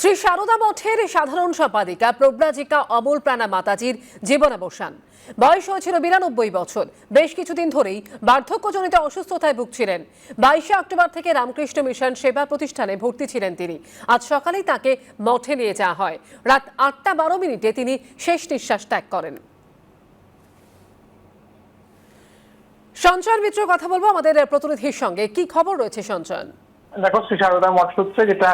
শ্রী সারদা মঠের সাধারণ সম্পাদিকা প্রব্রাজিকা অমল প্রাণা মাতাজির জীবনাবসান। বয়স হয়েছিল বিরানব্বই বছর। বেশ কিছুদিন ধরেই বার্ধক্যজনিত অসুস্থতায় ভুগছিলেন। বাইশে অক্টোবর থেকে রামকৃষ্ণ মিশন সেবা প্রতিষ্ঠানে ভর্তি ছিলেন তিনি। আজ সকালেই তাকে মঠে নিয়ে যাওয়া হয়। রাত আটটা বারো মিনিটে তিনি শেষ নিঃশ্বাস ত্যাগ করেন। সঞ্চয়ন মিত্র কথা বলব আমাদের প্রতিনিধির সঙ্গে। কি খবর রয়েছে সঞ্চয়ন দেখো শ্রী সারদা মঠ সূত্রে যেটা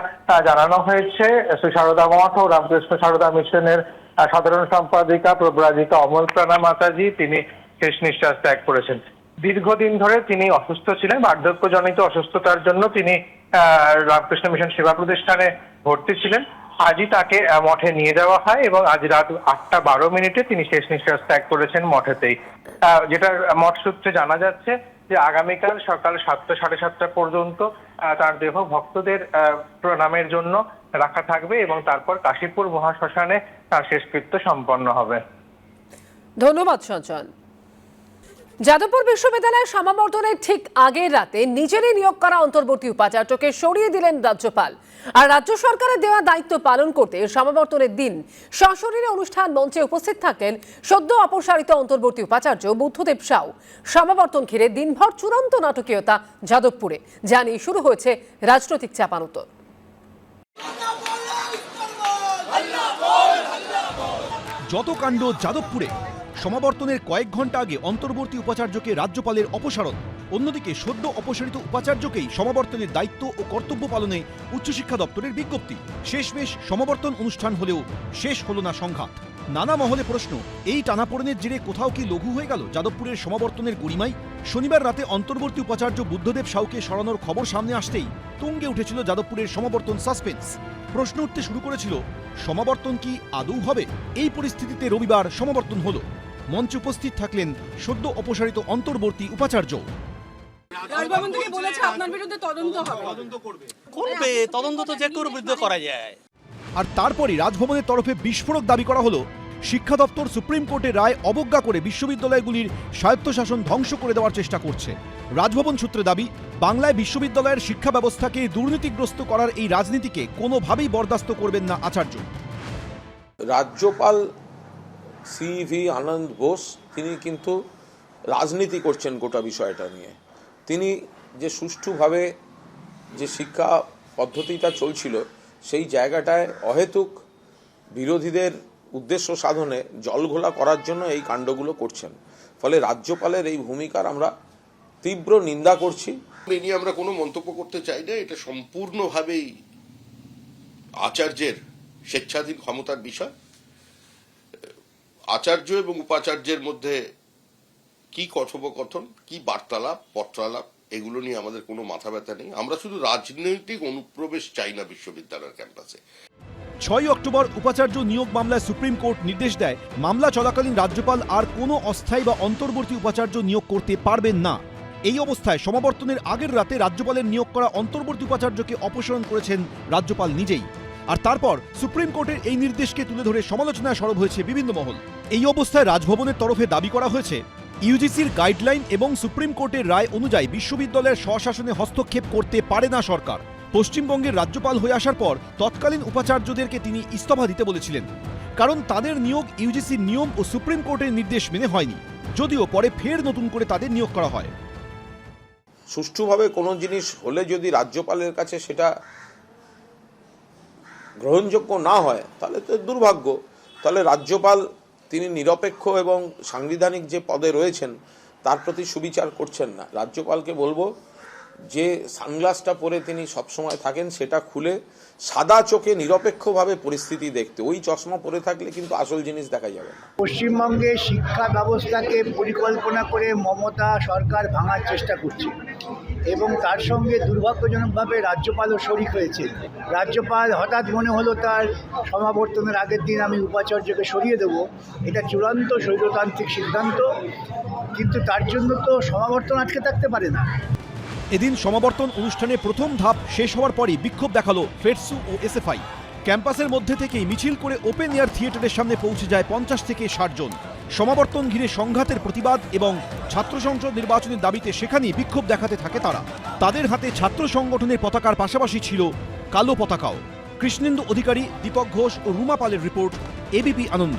জানানো হয়েছে। শ্রী সারদা মঠ ও রামকৃষ্ণ সারদা মিশনের সাধারণ সম্পাদিকা প্রব্রাজিকা অমল প্রাণা মাতাজি। তিনি শেষ নিঃশ্বাস ত্যাগ করেছেন। দীর্ঘদিন ধরে তিনি অসুস্থ ছিলেন, বার্ধক্যজনিত অসুস্থতার জন্য তিনি রামকৃষ্ণ মিশন সেবা প্রতিষ্ঠানে ভর্তি ছিলেন। আজই তাকে মঠে নিয়ে যাওয়া হয় এবং আজ রাত আটটা বারো মিনিটে তিনি শেষ নিঃশ্বাস ত্যাগ করেছেন মঠেতেই। যেটা মঠ সূত্রে জানা যাচ্ছে যে আগামীকাল সকাল সাতটা, সাড়ে সাতটা পর্যন্ত তার দেহ ভক্তদের প্রণামের জন্য রাখা থাকবে এবং তারপর কাশীপুর মহাশ্মশানে তার শেষকৃত্য সম্পন্ন হবে। ধন্যবাদ সঞ্চয়ন যাদবপুর বিশ্ববিদ্যালয়ের সমাবর্তনের ঠিক আগের রাতে নিজেরই নিয়োগ করা অন্তর্বর্তী উপাচার্যকে সরিয়ে দিলেন রাজ্যপাল। আর রাজ্য সরকারের দেওয়া দায়িত্ব পালন করতে সমাবর্তনের দিন সশরীরে অনুষ্ঠান মঞ্চে উপস্থিত থাকলেন সদ্য অপসারিত অন্তর্বর্তী উপাচার্য বুদ্ধদেব সাউ। সমাবর্তন ঘিরে দিনভর চূড়ান্ত নাটকীয়তা যাদবপুরে, যা নিয়ে শুরু হয়েছে রাজনৈতিক চাপানুতর যত কাণ্ড যাদবপুরে সমাবর্তনের কয়েক ঘণ্টা আগে অন্তর্বর্তী উপাচার্যকে রাজ্যপালের অপসারণ। অন্যদিকে সদ্য অপসারিত উপাচার্যকেই সমাবর্তনের দায়িত্ব ও কর্তব্য পালনে উচ্চশিক্ষা দপ্তরের বিজ্ঞপ্তি। শেষমেশ সমাবর্তন অনুষ্ঠান হলেও শেষ হল না সংঘাত। নানা মহলে প্রশ্ন, এই টানাপোড়েনের জেরে কোথাও কি লঘু হয়ে গেল? যাদবপুরের সমাবর্তনের গরিমাই? শনিবার রাতে অন্তর্বর্তী উপাচার্য বুদ্ধদেব সাউকে সরানোর খবর সামনে আসতেই তুঙ্গে উঠেছিল যাদবপুরের সমাবর্তন সাসপেন্স। প্রশ্ন উঠতে শুরু করেছিল, সমাবর্তন কি আদৌ হবে? এই পরিস্থিতিতে রবিবার সমাবর্তন হলো। মঞ্চে উপস্থিত থাকলেন সদ্য অপসারিত অন্তর্বর্তী উপাচার্য। রাজভবন থেকে বলেছে আপনার বিরুদ্ধে তদন্ত হবে। করবে তদন্ত তো যে কারোর বিরুদ্ধে করা যায়। আর তারপরই রাজভবনের তরফে বিস্ফোরক দাবি করা হলো শিক্ষা দপ্তর সুপ্রিম কোর্টের রায় অবজ্ঞা করে বিশ্ববিদ্যালয়গুলির স্বায়ত্তশাসন ধ্বংস করে দেওয়ার চেষ্টা করছে। রাজভবন সূত্রে দাবি বাংলায় বিশ্ববিদ্যালয়ের শিক্ষা ব্যবস্থাকে দুর্নীতিগ্রস্ত করার এই রাজনীতিকে কোনোভাবেই বরদাস্ত করবেন না আচার্য। রাজ্যপাল সি ভি আনন্দ বোস তিনি কিন্তু রাজনীতি করছেন গোটা বিষয়টা নিয়ে। তিনি যে সুষ্ঠুভাবে যে শিক্ষা পদ্ধতিটা চলছিল, সেই জায়গাটায় অহেতুক বিরোধীদের উদ্দেশ্য সাধনে জলঘোলা করার জন্য এই কাণ্ডগুলো করছেন। ফলে রাজ্যপালের এই ভূমিকার আমরা তীব্র নিন্দা করছি। এ নিয়ে আমরা কোনো মন্তব্য করতে চাই না, এটা সম্পূর্ণভাবেই আচার্যের স্বেচ্ছাধীন ক্ষমতার বিষয়। আচার্য এবং উপাচার্যের মধ্যে কি কথোপকথন, কি বার্তালাপ, পত্রালাপ, এগুলো নিয়ে আমাদের কোনো মাথা ব্যথা নেই। আমরা শুধু রাজনৈতিক অনুপ্রবেশ চাই না বিশ্ববিদ্যালয়ের ক্যাম্পাসে। ছয় অক্টোবর উপাচার্য নিয়োগ মামলায় সুপ্রিম কোর্ট নির্দেশ দেয়, মামলা চলাকালীন রাজ্যপাল আর কোনো অস্থায়ী বা অন্তর্বর্তী উপাচার্য নিয়োগ করতে পারবেন না। এই অবস্থায় সমাবর্তনের আগের রাতে রাজ্যপালের নিয়োগ করা অন্তর্বর্তী উপাচার্যকে অপসারণ করেছেন রাজ্যপাল নিজেই। আর তারপর সুপ্রিম কোর্টের এই নির্দেশকে তুলে ধরে সমালোচনায় সরব হয়েছে বিভিন্ন মহল। এই অবস্থায় রাজভবনের তরফে দাবি করা হয়েছে, ইউজিসির গাইডলাইন এবং সুপ্রিম কোর্টের রায় অনুযায়ী বিশ্ববিদ্যালয়ের স্বশাসনে হস্তক্ষেপ করতে পারে না সরকার। পশ্চিমবঙ্গের রাজ্যপাল হয়ে আসার পর তৎকালীন উপাচার্যদেরকে তিনি ইস্তফা দিতে বলেছিলেন, কারণ তাদের নিয়োগ ইউজিসির নিয়ম ও সুপ্রিম কোর্টের নির্দেশ মেনে হয়নি, যদিও পরে ফের নতুন করে তাদের নিয়োগ করা হয়। সুষ্ঠুভাবে কোনো জিনিস হলে যদি রাজ্যপালের কাছে সেটা গ্রহণযোগ্য না হয়, তাহলে তো দুর্ভাগ্য। তাহলে রাজ্যপাল, তিনি নিরপেক্ষ এবং সাংবিধানিক যে পদে রয়েছেন, তার প্রতি সুবিচার করছেন না। রাজ্যপালকে বলব যে সানগ্লাসটা পরে তিনি সবসময় থাকেন, সেটা খুলে সাদা চোখে নিরপেক্ষভাবে পরিস্থিতি দেখতে। ওই চশমা পরে থাকলে কিন্তু আসল জিনিস দেখা যাবে পশ্চিমবঙ্গে শিক্ষা ব্যবস্থাকে পরিকল্পনা করে মমতা সরকার ভাঙার চেষ্টা করছে এবং তার সঙ্গে দুর্ভাগ্যজনকভাবে রাজ্যপালও শরিক হয়েছে রাজ্যপাল হঠাৎ মনে হলো তার সমাবর্তনের আগের দিন আমি উপাচার্যকে সরিয়ে দেব। এটা চূড়ান্ত স্বৈরতান্ত্রিক সিদ্ধান্ত, কিন্তু তার জন্য তো সমাবর্তন আটকে থাকতে পারে না। এদিন সমাবর্তন অনুষ্ঠানে প্রথম ধাপ শেষ হওয়ার পরই বিক্ষোভ দেখাল ফেডসু ও এসএফআই। ক্যাম্পাসের মধ্যে থেকেই মিছিল করে ওপেন এয়ার থিয়েটারের সামনে পৌঁছে যায় পঞ্চাশ থেকে ষাট জন। সমাবর্তন ঘিরে সংঘাতের প্রতিবাদ এবং ছাত্র সংসদ নির্বাচনের দাবিতে সেখানেই বিক্ষোভ দেখাতে থাকে তারা। তাদের হাতে ছাত্র সংগঠনের পতাকার পাশাপাশি ছিল কালো পতাকাও। কৃষ্ণেন্দু অধিকারী, দীপক ঘোষ ও রুমা পালের রিপোর্ট, এবিপি আনন্দ।